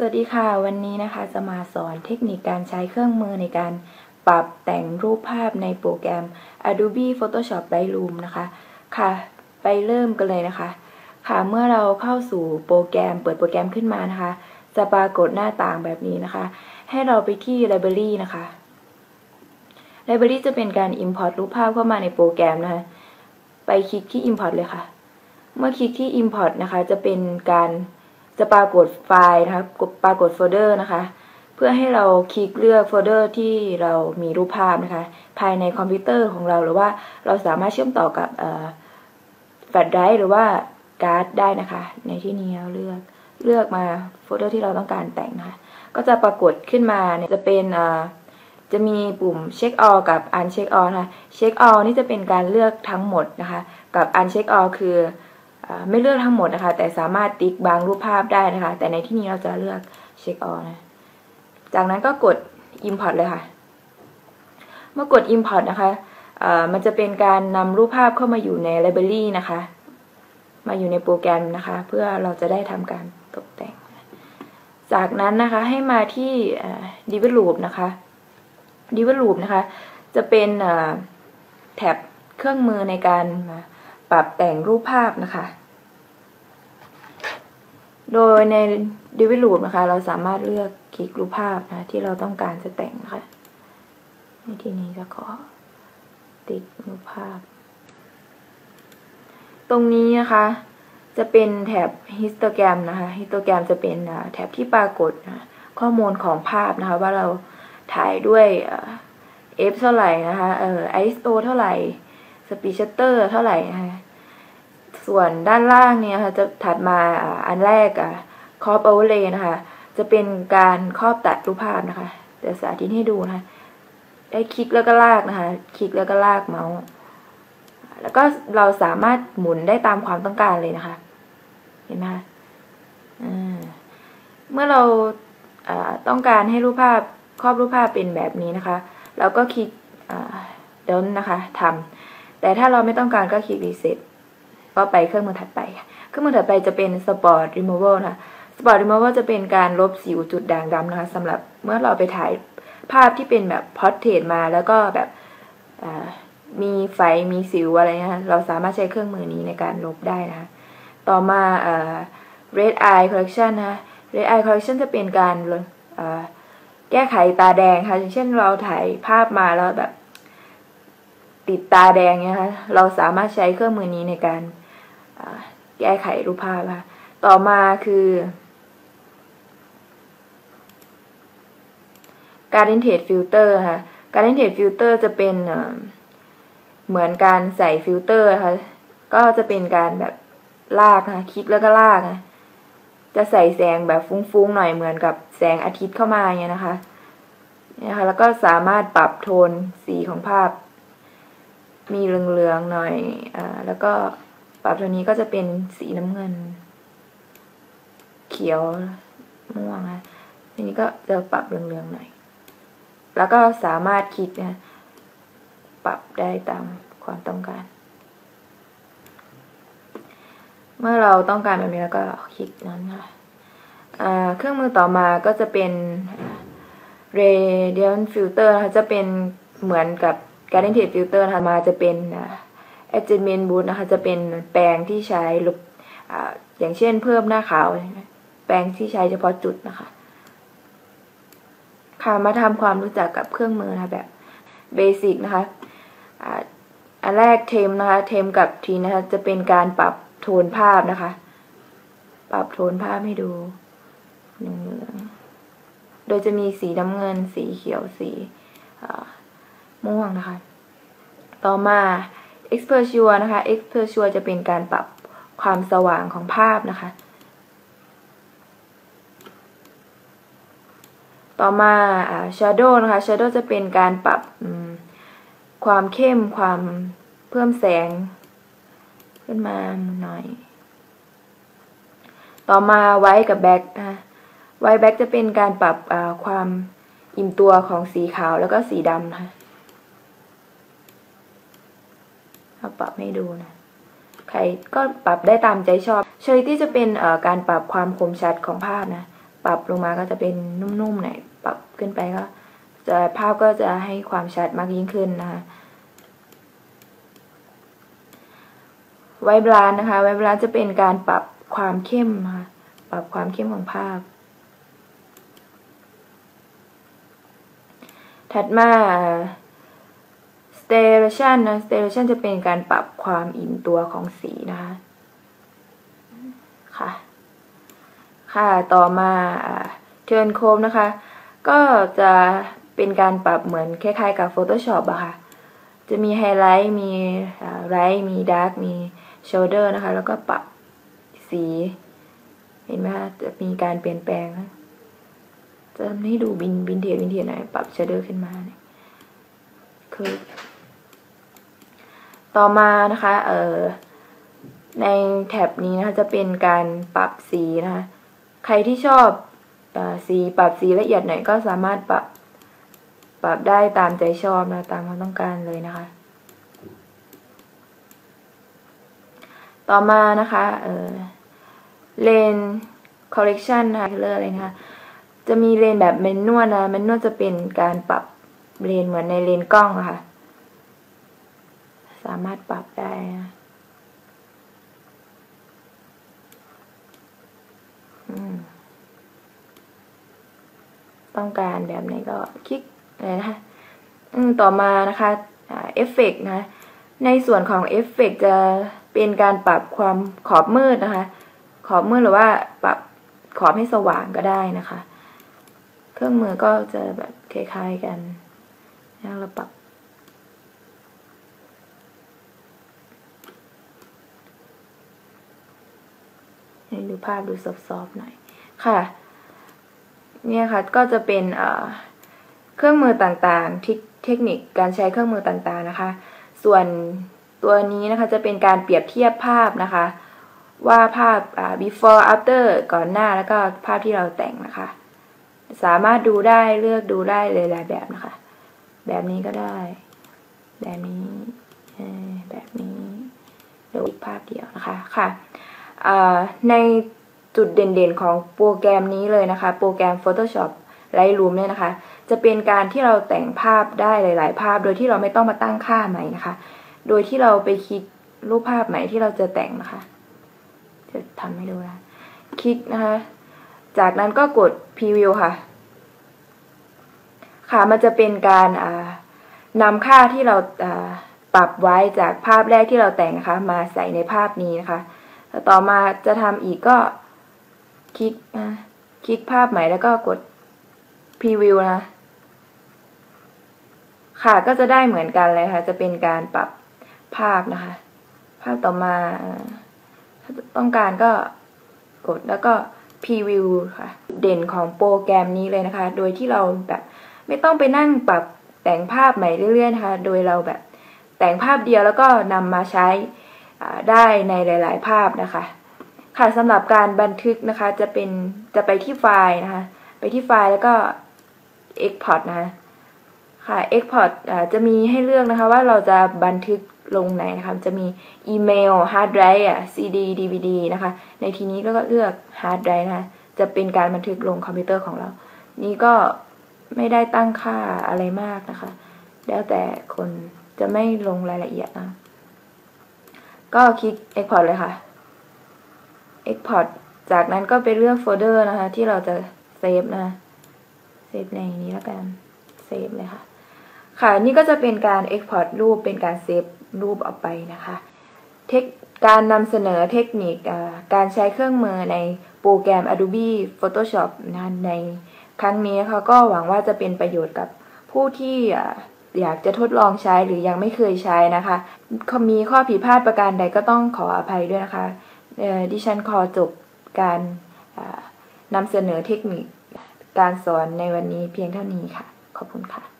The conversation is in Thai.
สวัสดีค่ะ วันนี้นะคะจะมาสอนเทคนิคการใช้เครื่องมือในการปรับแต่งรูปภาพในโปรแกรม Adobe Photoshop Lightroom นะคะค่ะ ไปเริ่มกันเลยนะคะ ค่ะเมื่อเราเข้าสู่โปรแกรมเปิดโปรแกรมขึ้นมานะคะ จะปรากฏหน้าต่างแบบนี้นะคะ ให้เราไปที่ Library นะคะ Library จะเป็นการ Import รูปภาพเข้ามาในโปรแกรมนะคะ ไปคลิกที่ Import เลยค่ะ เมื่อคลิกที่ Import นะคะจะเป็นการ จะปรากฏไฟล์นะคะปรากฏโฟลเดอร์นะคะ เพื่อให้เราคลิกเลือกโฟลเดอร์ที่เรามีรูปภาพนะคะ ภายในคอมพิวเตอร์ของเราหรือว่าเราสามารถเชื่อมต่อกับแฟลชไดรฟ์หรือว่าการ์ดได้นะคะ ในที่นี้เราเลือกเลือกมาโฟลเดอร์ที่เราต้องการแต่งนะคะ ก็จะปรากฏขึ้นมาเนี่ยจะเป็นจะมีปุ่มเช็คออกับ uncheck all นะคะเช็คออนี่จะเป็นการเลือกทั้งหมดนะคะ กับ uncheck all คือ ไม่เลือกทั้งหมดนะคะ แต่สามารถติ๊กบางรูปภาพได้นะคะ แต่ในที่นี้เราจะเลือกเช็คออนะ จากนั้นก็กด import เลยค่ะ เมื่อกด import นะคะมันจะเป็นการนำรูปภาพเข้ามาอยู่ใน library นะคะ มาอยู่ในโปรแกรมนะคะ เพื่อเราจะได้ทำการตกแต่ง จากนั้นนะคะให้มาที่ develop นะคะ develop นะคะ จะเป็นแท็บเครื่องมือในการ ปรับแต่งรูปภาพนะคะ โดยใน develop นะคะ เราสามารถเลือกคลิกรูปภาพนะที่เราต้องการจะแต่งนะคะ ในที่นี้จะขอติดรูปภาพ ตรงนี้นะคะ จะเป็นแถบ histogram นะคะ histogram จะเป็นแถบที่ปรากฏนะข้อมูลของภาพนะคะ ว่าเราถ่ายด้วย f เท่าไหร่นะคะเอ่อ ISO เท่าไหร่ สปีชเตอร์เท่าไหร่นะคะส่วนด้านล่างเนี่ยค่ะจะถัดมาอันแรกอะครอบโอเวอร์เลยนะคะ จะเป็นการครอบตัดรูปภาพนะคะเดี๋ยวสาธิตให้ดูนะคะ ได้คลิกแล้วก็ลากนะคะ คลิกแล้วก็ลากเมาส์ แล้วก็เราสามารถหมุนได้ตามความต้องการเลยนะคะ เห็นไหมคะเมื่อเราต้องการให้รูปภาพครอบรูปภาพเป็นแบบนี้นะคะ เราก็คลิกเดินนะคะทำ แต่ถ้าเราไม่ต้องการก็คลิกรีเซ็ตก็ไปเครื่องมือถัดไป เครื่องมือถัดไปจะเป็น Spot Removal นะ Spot Removal จะเป็นการลบสิวจุดด่างดำนะคะสำหรับเมื่อเราไปถ่ายภาพที่เป็นแบบพอร์เทรตมาแล้วก็แบบมีไฟมีสิวอะไรนะคะเราสามารถใช้เครื่องมือนี้ในการลบได้นะคะ ต่อมา Red Eye Correction นะ Red Eye Correction จะเป็นการแก้ไขตาแดงค่ะ อย่างเช่นเราถ่ายภาพมาแล้วแบบ ติดตาแดงเนี่ยค่ะเราสามารถใช้เครื่องมือนี้ในการแก้ไขรูปภาพค่ะต่อมาคือ การ i n t e ฟิลเตอร์ค่ะการ i n t e ฟิลเตอร์จะเป็นเหมือนการใส่ฟิลเตอร์ค่ะก็จะเป็นการแบบลากนะคลิกแล้วก็ลากนะจะใส่แสงแบบฟุ้งๆหน่อยเหมือนกับแสงอาทิตย์เข้ามาอย่างนี้นะคะนะคะแล้วก็สามารถปรับโทนสีของภาพ มีเหลืองๆหน่อยอ่าแล้วก็ปรับตัวนี้ก็จะเป็นสีน้ำเงิน เขียวม่วงนะทีนี้ก็จะปรับเหลืองๆหน่อย แล้วก็สามารถคลิกนะปรับได้ตามความต้องการ เมื่อเราต้องการแบบนี้แล้วก็คลิกนั้นค่ะเครื่องมือต่อมาก็จะเป็น Radiant Filter จะเป็นเหมือนกับ Garden Tate Filter นะคะมาจะเป็น Adjustment Boost นะคะ จะเป็นแปรงที่ใช้ลบออย่างเช่นเพิ่มหน้าขาว แปรงที่ใช้เฉพาะจุดนะคะ ค่ะมาทำความรู้จักกับเครื่องมือนะแบบเบสิกนะคะอันแรกเทมนะคะเทมกับทีนะคะจะเป็นการปรับโทนภาพนะคะ ปรับโทนภาพให้ดูหลืองโดยจะมีสีน้ำเงินสีเขียวสี ม่วงนะคะ ต่อมา exposure นะคะ exposure จะเป็นการปรับความสว่างของภาพนะคะ ต่อมา shadow นะคะ shadow จะเป็นการปรับความเข้มความเพิ่มแสง ขึ้นมาหน่อย ต่อมาไว้กับแบ็กนะคะไวแบ็กจะเป็นการปรับความอิ่มตัวของสีขาวแล้วก็สีดำนะ เอาปรับให้ดูนะ ใครก็ปรับได้ตามใจชอบเชอริตี้จะเป็นการปรับความคมชัดของภาพนะ ปรับลงมาก็จะเป็นนุ่มๆหน่อยปรับขึ้นไปก็จะภาพก็จะให้ความชัดมากยิ่งขึ้นนะคะไวบรานนะคะไวบรานจะเป็นการปรับความเข้มนะคะปรับความเข้มของภาพ ถัดมา stellation นะ stellation จะเป็นการปรับความอิ่มตัวของสีนะคะ ค่ะ ค่ะต่อมาเทิร์นโคมนะคะ ก็จะเป็นการปรับเหมือนคล้ายๆกับ Photoshop อะค่ะ จะมีไฮไลท์ มีไรท์มีดาร์กมีโชเดอร์นะคะ แล้วก็ปรับสี เห็นไหมคะจะมีการเปลี่ยนแปลง จะทำให้ดูบินบินเทียบินเทียหน่อยปรับโชเดอร์ขึ้นมาเนี่ยคือ ต่อมานะคะเอ่อในแท็บนี้นะคะจะเป็นการปรับสีนะคะใครที่ชอบอสีปรับสีละเอียดหน่อยก็สามารถปรับปรับได้ตามใจชอบนะตามความต้องการเลยนะคะ ต่อมานะคะเออเลนคอลเลกชันนะคะเลออะไรนะคะจะมีเลนแบบเมนนวลนะเมนนวลจะเป็นการปรับเลนเหมือนในเลนกล้องอะคะ่ะ สามารถปรับได้นะต้องการแบบไหนก็คลิกเลยนะคะต่อมานะคะเอฟเฟกนะ ในส่วนของเอฟเฟกจะเป็นการปรับความขอบมืดนะคะ ขอบมืดหรือว่าปรับขอบให้สว่างก็ได้นะคะ เครื่องมือก็จะแบบคล้ายๆกันแล้วเราปรับ ให้ดูภาพดูซอฟๆหน่อยค่ะ เนี่ยค่ะก็จะเป็นเครื่องมือต่างๆที่เทคนิคการใช้เครื่องมือต่างๆนะคะ ส่วนตัวนี้นะคะจะเป็นการเปรียบเทียบภาพนะคะ ว่าภาพ before after ก่อนหน้าแล้วก็ภาพที่เราแต่งนะคะ สามารถดูได้เลือกดูได้เลยหลายแบบนะคะ แบบนี้ก็ได้ แบบนี้แบบนี้หรืออีกภาพเดียวนะคะค่ะ ในจุดเด่นๆของโปรแกรมนี้เลยนะคะ โปรแกรม Photoshop Lightroom เนี่ยนะคะ จะเป็นการที่เราแต่งภาพได้หลาย ๆ ภาพ โดยที่เราไม่ต้องมาตั้งค่าใหม่นะคะ โดยที่เราไปคลิกรูปภาพใหม่ที่เราจะแต่งนะคะ จะทำให้ดูนะคลิกนะคะ จากนั้นก็กด Preview ค่ะ ค่ะ มันจะเป็นการนำค่าที่เราปรับไว้จากภาพแรกที่เราแต่งนะคะ มาใส่ในภาพนี้นะคะ ต่อมาจะทำอีกก็คลิกคลิกภาพใหม่แล้วก็กดพรีวิวนะ ค่ะก็จะได้เหมือนกันเลยค่ะ จะเป็นการปรับภาพนะคะ ภาพต่อมาถ้าต้องการก็กดแล้วก็พรีวิวค่ะ เด่นของโปรแกรมนี้เลยนะคะ โดยที่เราแบบไม่ต้องไปนั่งปรับแต่งภาพใหม่เรื่อยๆนะคะ โดยเราแบบแต่งภาพเดียวแล้วก็นำมาใช้ ได้ในหลาย ๆ ภาพนะคะ ค่ะสำหรับการบันทึกนะคะ จะเป็นจะไปที่ไฟล์นะคะ ไปที่ไฟล์แล้วก็ Export นะคะค่ะ Export จะมีให้เลือกนะคะว่าเราจะบันทึกลงไหนนะคะ จะมีอีเมล hard drive อะ CD DVD นะคะ ในทีนี้ก็เลือก hard drive นะคะ จะเป็นการบันทึกลงคอมพิวเตอร์ของเรา นี่ก็ไม่ได้ตั้งค่าอะไรมากนะคะ แล้วแต่คนจะไม่ลงรายละเอียดนะ ก็คลิก Export เลยค่ะ Export จากนั้นก็ไปเลือกโฟลเดอร์นะคะ ที่เราจะเซฟนะเซฟในนี้แล้วกันเซฟเลยค่ะ ค่ะนี่ก็จะเป็นการ Export รูปเป็นการเซฟรูปออกไปนะคะเทคการนำเสนอเทคนิคการใช้เครื่องมือในโปรแกรม Adobe Photoshop นะในครั้งนี้นะคะก็หวังว่าจะเป็นประโยชน์กับผู้ที่ อยากจะทดลองใช้หรือยังไม่เคยใช้นะคะ มีข้อผิดพลาดประการใดก็ต้องขออภัยด้วยนะคะดิฉันขอจบการนำเสนอเทคนิคการสอนในวันนี้เพียงเท่านี้ค่ะ ขอบคุณค่ะ